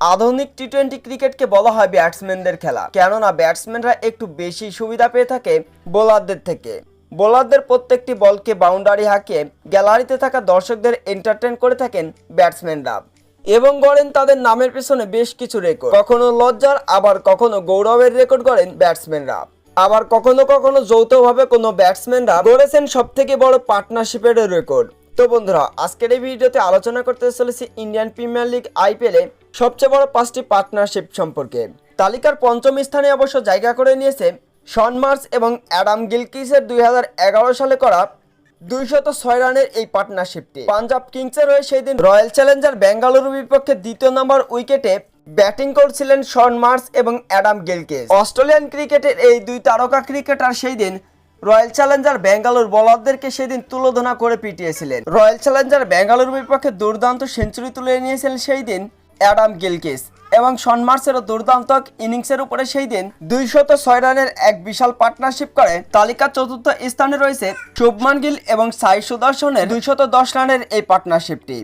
আধুনিক T twenty ক্রিকেটকে বলা হয় ব্যাটসম্যানদের খেলা। কেননা ব্যাটসম্যানরা একটু বেশি সুবিধা পেয়ে থাকে বোলারদের থেকে। বোলারদের প্রত্যেকটি বলকে বাউন্ডারি হাঁকিয়ে গ্যালারিতে থাকা দর্শকদের এন্টারটেন করে থাকেন ব্যাটসম্যানরা এবং গড়েন তাদের নামের পেছনে বেশ কিছু রেকর্ড কখনো লজ্জার, আবার কখনো গৌরবের রেকর্ড গড়েন ব্যাটসম্যানরা আবার কখনো কখনো যৌথভাবে কোনো ব্যাটসম্যানরা গড়েছেন সব থেকে বড় পার্টনারশিপের রেকর্ড তো বন্ধুরা, আজকের এই ভিডিওতে আলোচনা করতে চলেছি ইন্ডিয়ান প্রিমিয়ার লিগ আইপিএলে সবচেয়ে বড় পাঁচটি পার্টনারশিপ সম্পর্কে। তালিকার পঞ্চম স্থানে অবশ্য জায়গা করে নিয়েছে শন মার্স এবং অ্যাডাম গিলকিসের দুই হাজার এগারো সালে করা দুইশত ছয় রানের এই পার্টনারশিপটি। পাঞ্জাব কিংসের হয়ে সেই দিন রয়্যাল চ্যালেঞ্জার বেঙ্গালুরু বিপক্ষে দ্বিতীয় নম্বর উইকেটে ব্যাটিং করছিলেন শন মার্স এবং অ্যাডাম গিলকিস। অস্ট্রেলিয়ান ক্রিকেটের এই দুই তারকা ক্রিকেটার সেই দিন রয়্যাল চ্যালেঞ্জার ব্যাঙ্গালোর বলারদেরকে সেদিন তুলোধনা করে পিটিয়েছিলেন। রয়্যাল চ্যালেঞ্জার ব্যাঙ্গালোর বিপক্ষে দুর্দান্ত সেঞ্চুরি তুলে নিয়েছিলেন সেই দিন অ্যাডাম গিলকিস এবং সনমার্সেরও দুর্দান্ত ইনিংসের উপরে সেই দিন দুইশত ছয় রানের এক বিশাল পার্টনারশিপ করে তালিকার চতুর্থ স্থানে রয়েছে শুভমান গিল এবং সাই সুদর্শনের দুইশত দশ রানের এই পার্টনারশিপটি।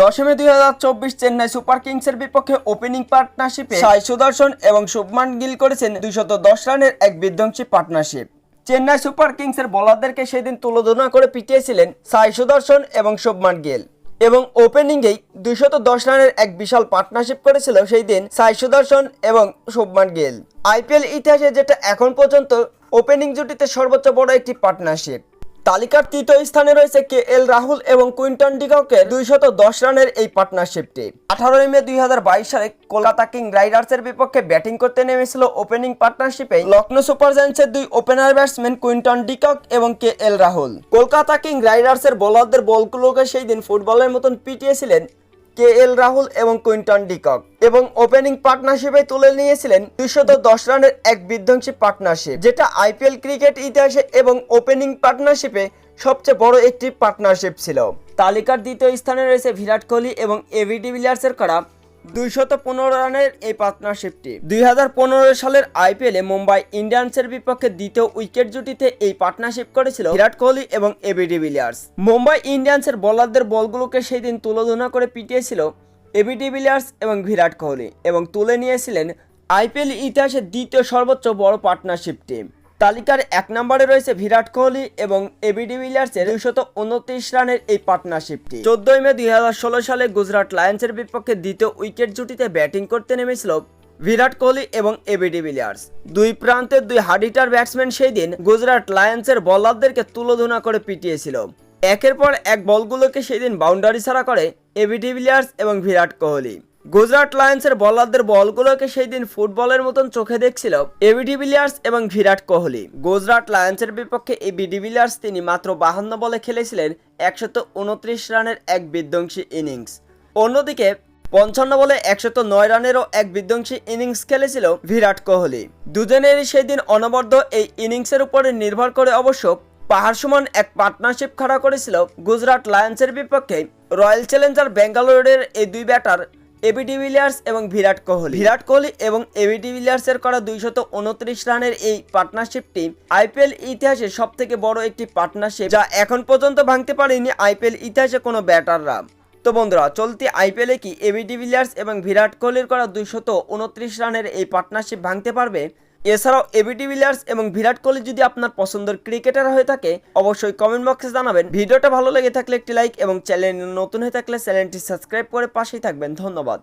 দশমে দুই হাজার চব্বিশ চেন্নাই সুপার কিংসের বিপক্ষে ওপেনিং পার্টনারশিপে সাই সুদর্শন এবং শুভমান গিল করেছেন দুইশত দশ রানের এক বিধ্বংসী পার্টনারশিপ। চেন্নাই সুপার কিংসের বোলারদেরকে সেদিন তুলোধনা করে পিটিয়েছিলেন সাই সুদর্শন এবং শুভমান গিল। এবং ওপেনিংয়েই দুইশত দশ রানের এক বিশাল পার্টনারশিপ করেছিল সেই দিন সাই সুদর্শন এবং শুভমান গেল। আইপিএল ইতিহাসে যেটা এখন পর্যন্ত ওপেনিং জুটিতে সর্বোচ্চ বড় একটি পার্টনারশিপ তালিকার তৃতীয় স্থানে রয়েছে কে এল রাহুল এবং কুইন্টন ডিককের দুইশত দশ রানের এই পার্টনারশিপটি। আঠারোই মে দুই হাজার বাইশ সালে কলকাতা কিং রাইডার্সের বিপক্ষে ব্যাটিং করতে নেমেছিল ওপেনিং পার্টনারশিপে। লখনৌ সুপার জায়ান্টসের দুই opener batsman Quinton de Kock এবং K L Rahul. Kolkata king রাইডার্সের বোলারদের বলগুলোকে সেই দিন ফুটবলের মতন পিটিয়েছিলেন কে এল রাহুল এবং কুইন্টন ডিকক এবং ওপেনিং পার্টনারশিপে তুলে নিয়েছিলেন দুইশত দশ রানের এক বিধ্বংসী পার্টনারশিপ, যেটা আইপিএল ক্রিকেট ইতিহাসে এবং ওপেনিং পার্টনারশিপে সবচেয়ে বড় একটি পার্টনারশিপ ছিল। তালিকার দ্বিতীয় স্থানে রয়েছে বিরাট কোহলি এবং এভি ডিভিলিয়ার্সের করা দুইশত পনেরো রানের এই পার্টনারশিপটি। দুই হাজার পনেরো সালের আইপিএলে মুম্বাই ইন্ডিয়ান্সের বিপক্ষে দ্বিতীয় উইকেট জুটিতে এই পার্টনারশিপ করেছিল বিরাট কোহলি এবং এবি ডিভিলিয়ার্স মুম্বাই ইন্ডিয়ান্সের বোলারদের বলগুলোকে সেই দিন তুলোধনা করে পিটিয়েছিল এবি ডিভিলিয়ার্স এবং বিরাট কোহলি এবং তুলে নিয়েছিলেন আইপিএল ইতিহাসের দ্বিতীয় সর্বোচ্চ বড় পার্টনারশিপ টিম তালিকার এক নম্বরে রয়েছে বিরাট কোহলি এবং এবি ডিভিলিয়ার্সের দুইশত উনত্রিশ রানের এই পার্টনারশিপটি চোদ্দই মে দুই হাজার ষোলো সালে গুজরাট লায়ন্সের বিপক্ষে দ্বিতীয় উইকেট জুটিতে ব্যাটিং করতে নেমেছিল বিরাট কোহলি এবং এবি ডিভিলিয়ার্স দুই প্রান্তের দুই হাডিটার ব্যাটসম্যান সেই দিন গুজরাট লায়ন্সের বলারদেরকে তুলোধনা করে পিটিয়েছিল। একের পর এক বলগুলোকে সেই দিন বাউন্ডারি ছাড়া করে এবি ডিভিলিয়ার্স এবং বিরাট কোহলি। গুজরাট লায়ন্সের বলারদের বলগুলোকে সেই দিন ফুটবলের মতন চোখে দেখছিল এবি ডিভিলিয়ার্স এবং বিরাট কোহলি। গুজরাট লায়ন্সের বিপক্ষে এবি ডিভিলিয়ার্স তিনি মাত্র বাহান্ন বলে খেলেছিলেন, একশত উনত্রিশ রানের এক বিধ্বংসী ইনিংস। অন্যদিকে, পঞ্চান্ন বলে একশত নয় রানেরও এক বিধ্বংসী ইনিংস খেলেছিল বিরাট কোহলি। দুজনেরই সেই দিন অনবদ্য এই ইনিংসের উপরে নির্ভর করে অবশ্য পাহাড় সমান এক পার্টনারশিপ খাড়া করেছিল গুজরাট লায়ন্সের বিপক্ষে রয়্যাল চ্যালেঞ্জার ব্যাঙ্গালোরের এই দুই ব্যাটার এবি ডিভিলিয়ার্স এবং বিরাট কোহলি। বিরাট কোহলি এবং এবি ডিভিলিয়ার্সের করা দুইশত উনত্রিশ রানের এই পার্টনারশিপটি আইপিএল ইতিহাসে সব থেকে বড় একটি পার্টনারশিপ যা এখন পর্যন্ত ভাঙতে পারেনি আইপিএল ইতিহাসে কোনো ব্যাটাররা। তো বন্ধুরা, চলতি আইপিএলে কি এবি ডিভিলিয়ার্স এবং বিরাট কোহলির করা দুইশত উনত্রিশ রানের এই পার্টনারশিপ ভাঙতে পারবে? এছাড়াও এবিটি বিলিয়ার্স এবং বিরাট কোহলি যদি আপনার পছন্দের ক্রিকেটার হয়ে থাকে, অবশ্যই কমেন্ট বক্সে জানাবেন। ভিডিওটা ভালো লেগে থাকলে একটি লাইক এবং চ্যানেল নতুন হয়ে থাকলে চ্যানেলটি সাবস্ক্রাইব করে পাশেই থাকবেন। ধন্যবাদ।